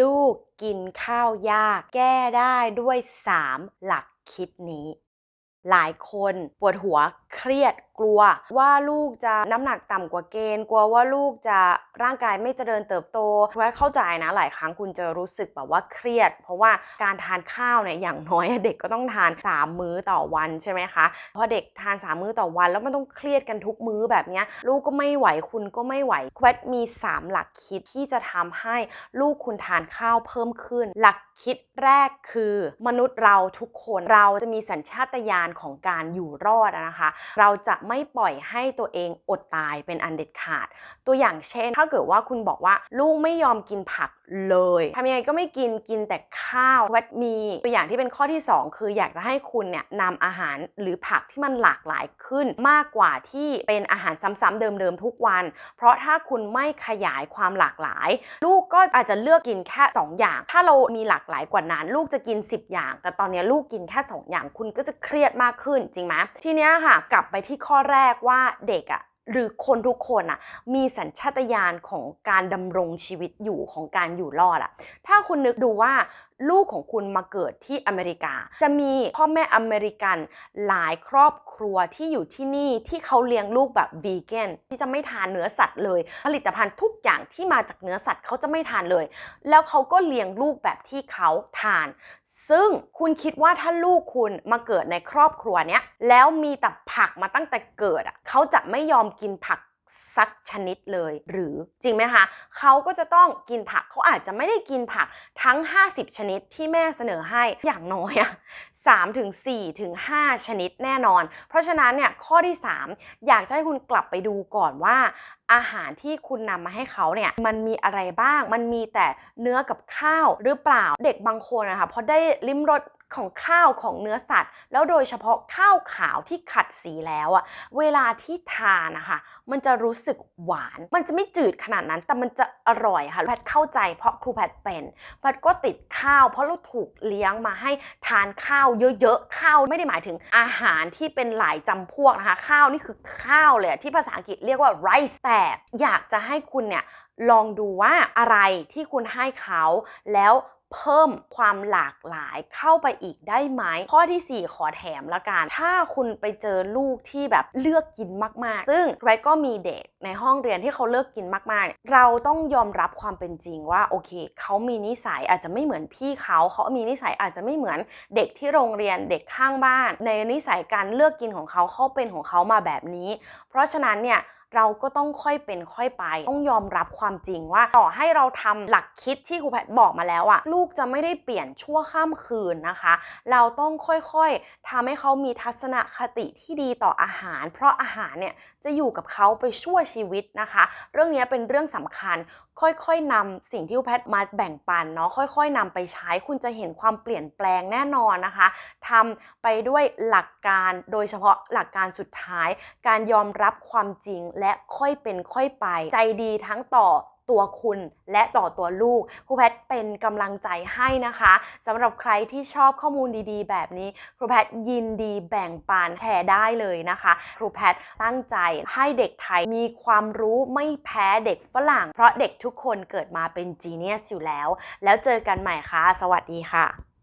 ลูกกินข้าวยาก แก้ได้ด้วย 3 หลักคิดนี้ หลายคนปวดหัวเครียดกลัวว่าลูกจะน้ำหนักต่ำกว่าเกณฑ์ กลัวว่าลูกจะร่างกายไม่เจริญเติบโตเพราะเข้าใจนะหลายครั้งคุณจะรู้สึกแบบว่าเครียด เพราะว่าการทานข้าวเนี่ยอย่างน้อยเด็กก็ต้องทาน 3 มื้อต่อวันใช่ไหมคะพอเด็กทาน 3 มื้อต่อวัน แล้วมันต้องเครียดกันทุกมื้อแบบนี้ลูกก็ไม่ไหวคุณก็ไม่ไหวแควดมี 3 หลักคิดที่จะทำให้ลูกคุณทานข้าวเพิ่มขึ้น หลักคิดแรกคือมนุษย์เราทุกคนเราจะมีสัญชาตญาณของการอยู่รอดนะคะ เราจะไม่ปล่อยให้ตัวเองอดตายเป็นอันเด็ดขาด ตัวอย่างเช่น ถ้าเกิดว่าคุณบอกว่าลูกไม่ยอมกินผักเลยทำยังไงก็ไม่กินกินแต่ข้าววัดมีตัวอย่างที่เป็นข้อที่ 2 คืออยากจะให้คุณเนี่ยนำอาหารหรือผักที่มันหลากหลายขึ้น มากกว่าที่เป็นอาหารซ้ำๆเดิมๆทุกวัน เพราะถ้าคุณไม่ขยายความหลากหลาย ลูกก็อาจจะเลือกกินแค่ 2 อย่าง ถ้าเรามีหลากหลายกว่านั้น ลูกจะกิน 10 อย่าง แต่ตอนนี้ลูกกินแค่ 2 อย่างคุณก็จะเครียดมากขึ้นจริงไหมทีเนี้ยค่ะ กลับไปที่ข้อข้อแรกว่าเด็กอะหรือคนทุกคนอะมีสัญชาตญาณของการดำรงชีวิตอยู่ของการอยู่รอดอะถ้าคุณนึกดูว่าลูกของคุณมาเกิดที่อเมริกา จะมีพ่อแม่อเมริกันหลายครอบครัวที่อยู่ที่นี่ที่เขาเลี้ยงลูกแบบวีแกนที่จะไม่ทานเนื้อสัตว์เลย ผลิตภัณฑ์ทุกอย่างที่มาจากเนื้อสัตว์เขาจะไม่ทานเลย แล้วเขาก็เลี้ยงลูกแบบที่เขาทาน ซึ่งคุณคิดว่าถ้าลูกคุณมาเกิดในครอบครัวเนี้ยแล้วมีแต่ผักมาตั้งแต่เกิดอะเขาจะไม่ยอมกินผัก สักชนิดเลย หรือจริงไหมคะเขาก็จะต้องกินผักเขาอาจจะไม่ได้กินผักทั้ง 50 ชนิดที่แม่เสนอให้อย่างน้อยอะ3ถึง4ถึง5ชนิดแน่นอน เพราะฉะนั้นเนี่ยข้อที่ 3 อยากให้คุณกลับไปดูก่อนว่าอาหารที่คุณนำมาให้เขาเนี่ยมันมีอะไรบ้าง มันมีแต่เนื้อกับข้าวหรือเปล่าเด็กบางคนนะคะพอได้ลิ้มรส ของข้าวของเนื้อสัตว์ แล้วโดยเฉพาะข้าวขาวที่ขัดสีแล้วอะเวลาที่ทานนะคะมันจะรู้สึกหวาน มันจะไม่จืดขนาดนั้น แต่มันจะอร่อยค่ะแพทเข้าใจเพราะครูแพทเป็นแพทก็ติดข้าว เพราะเราถูกเลี้ยงมาให้ทานข้าวเยอะๆข้าวไม่ได้หมายถึงอาหารที่เป็นหลายจำพวกนะคะข้าวนี่คือข้าวเลยที่ภาษาอังกฤษเรียกว่า rice แต่อยากจะให้คุณเนี่ยลองดูว่าอะไรที่คุณให้เขาแล้วเพิ่มความหลากหลายเข้าไปอีกได้ไหม ข้อที่ 4 ขอแถมละกัน ถ้าคุณไปเจอลูกที่แบบเลือกกินมาก ๆ ซึ่งแรก็มีเด็กในห้องเรียนที่เขาเลือกกินมากๆ เราต้องยอมรับความเป็นจริงว่าโอเค เขามีนิสัยอาจจะไม่เหมือนพี่เขา เขามีนิสัยอาจจะไม่เหมือนเด็กที่โรงเรียนเด็กข้างบ้าน ในนิสัยการเลือกกินของเขาเขาเป็นของเขามาแบบนี้ เพราะฉะนั้นเนี่ย เราก็ต้องค่อยเป็นค่อยไป ต้องยอมรับความจริงว่าต่อให้เราทำหลักคิดที่ครูแพทบอกมาแล้วอะลูกจะไม่ได้เปลี่ยนชั่วข้ามคืนนะคะ เราต้องค่อยๆทำให้เขามีทัศนคติที่ดีต่ออาหาร เพราะอาหารเนี่ยจะอยู่กับเขาไปชั่วชีวิตนะคะ เรื่องนี้เป็นเรื่องสำคัญค่อยๆนำสิ่งที่ครูแพทมาแบ่งปันเนาะค่อย ๆนำไปใช้คุณจะเห็นความเปลี่ยนแปลงแน่นอนนะคะทำไปด้วยหลักการโดยเฉพาะหลักการสุดท้าย การยอมรับความจริงและและค่อยเป็นค่อยไป ใจดีทั้งต่อตัวคุณและต่อตัวลูกครูแพทเป็นกำลังใจให้นะคะสำหรับใครที่ชอบข้อมูลดีๆ แบบนี้ครูแพทยินดีแบ่งปันแชร์ได้เลยนะคะครูแพทตั้งใจให้เด็กไทยมีความรู้ไม่แพ้เด็กฝรั่ง เพราะเด็กทุกคนเกิดมาเป็นจีเนียสอยู่แล้ว แล้วเจอกันใหม่ค่ะ สวัสดีค่ะ